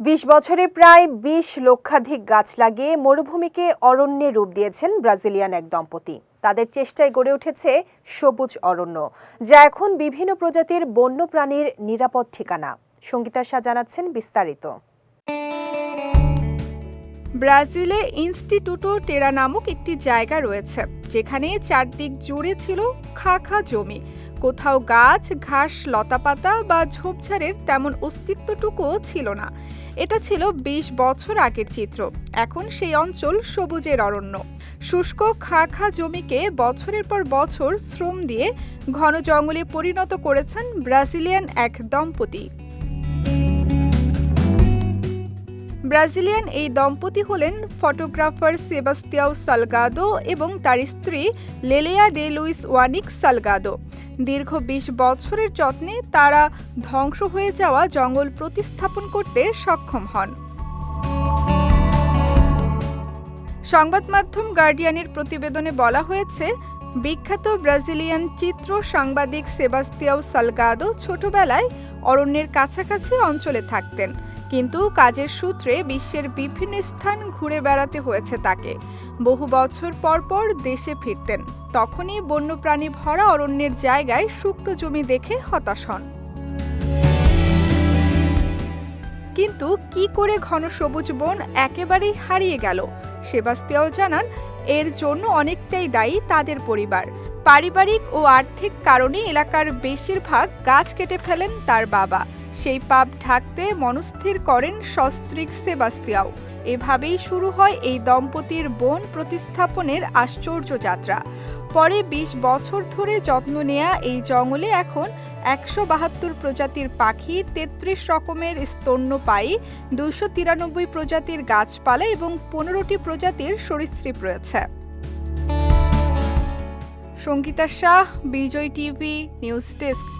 বিশ বছরে প্রায় বিশ লক্ষাধিক গাছ লাগিয়ে মরুভূমিকে অরণ্যে রূপ দিয়েছেন ব্রাজিলিয়ান এক দম্পতি। তাদের চেষ্টায় গড়ে উঠেছে সবুজ অরণ্য, যা এখন বিভিন্ন প্রজাতির বন্য প্রাণীর নিরাপদ ঠিকানা। সঙ্গীতা শাহ জানাচ্ছেন বিস্তারিত। ব্রাজিলে ইনস্টিটিউটো টেরা নামক একটি জায়গা রয়েছে, যেখানে চারদিক জুড়ে ছিল খা খা জমি। কোথাও গাছ, ঘাস, লতাপাতা বা ঝোপঝাড়ের তেমন অস্তিত্বটুকুও ছিল না। এটা ছিল ২০ বছর আগের চিত্র। এখন সেই অঞ্চল সবুজের অরণ্য। শুষ্ক খা খা জমিকে বছরের পর বছর শ্রম দিয়ে ঘন জঙ্গলে পরিণত করেছেন ব্রাজিলিয়ান এক দম্পতি। ব্রাজিলিয়ান এই দম্পতি হলেন ফটোগ্রাফার সেবাস্তিয়াও সালগাদো এবং তার স্ত্রী Lelia Deluiz Wanick Salgado. দীর্ঘ বিশ বছরের যত্নে তারা ধ্বংস হয়ে যাওয়া জঙ্গল প্রতিস্থাপন করতে সক্ষম হন। সংবাদ মাধ্যম গার্ডিয়ানের প্রতিবেদনে বলা হয়েছে, বিখ্যাত ব্রাজিলিয়ান চিত্র সাংবাদিক সেবাস্তিয়াও সালগাদো ছোটবেলায় অরণ্যের কাছাকাছি অঞ্চলে থাকতেন। কিন্তু কাজের সূত্রে বিশ্বের বিভিন্ন স্থান ঘুরে বেড়াতে হয়েছে তাকে। বহু বছর পর পর দেশে ফিরতেন। তখনই বন্যপ্রাণী ভরা অরণ্যের জায়গায় শুকনো জমি দেখে হতাশ হন। কিন্তু কি করে ঘন সবুজ বন একেবারেই হারিয়ে গেল? সেবাস্তিয়াও জানান, এর জন্য অনেকটাই দায়ী তাদের পরিবার। পারিবারিক ও আর্থিক কারণে এলাকার বেশিরভাগ গাছ কেটে ফেলেন তার বাবা। সেই পাপ ঢাকতে মনস্থির করেন সস্ত্রীক সেবাস্তিয়াও। এভাবেই শুরু হয় এই দম্পতির বন প্রতিস্থাপনের আশ্চর্য যাত্রা। পরে ২০ বছর ধরে যত্ন নেয়া এই জঙ্গলে এখন একশো বাহাত্তর প্রজাতির পাখি, তেত্রিশ রকমের স্তন্যপায়ী দুইশো তিরানব্বই প্রজাতির গাছপালা এবং পনেরোটি প্রজাতির সরীসৃপ রয়েছে। Sangeeta Shah, Bijoy TV, news desk.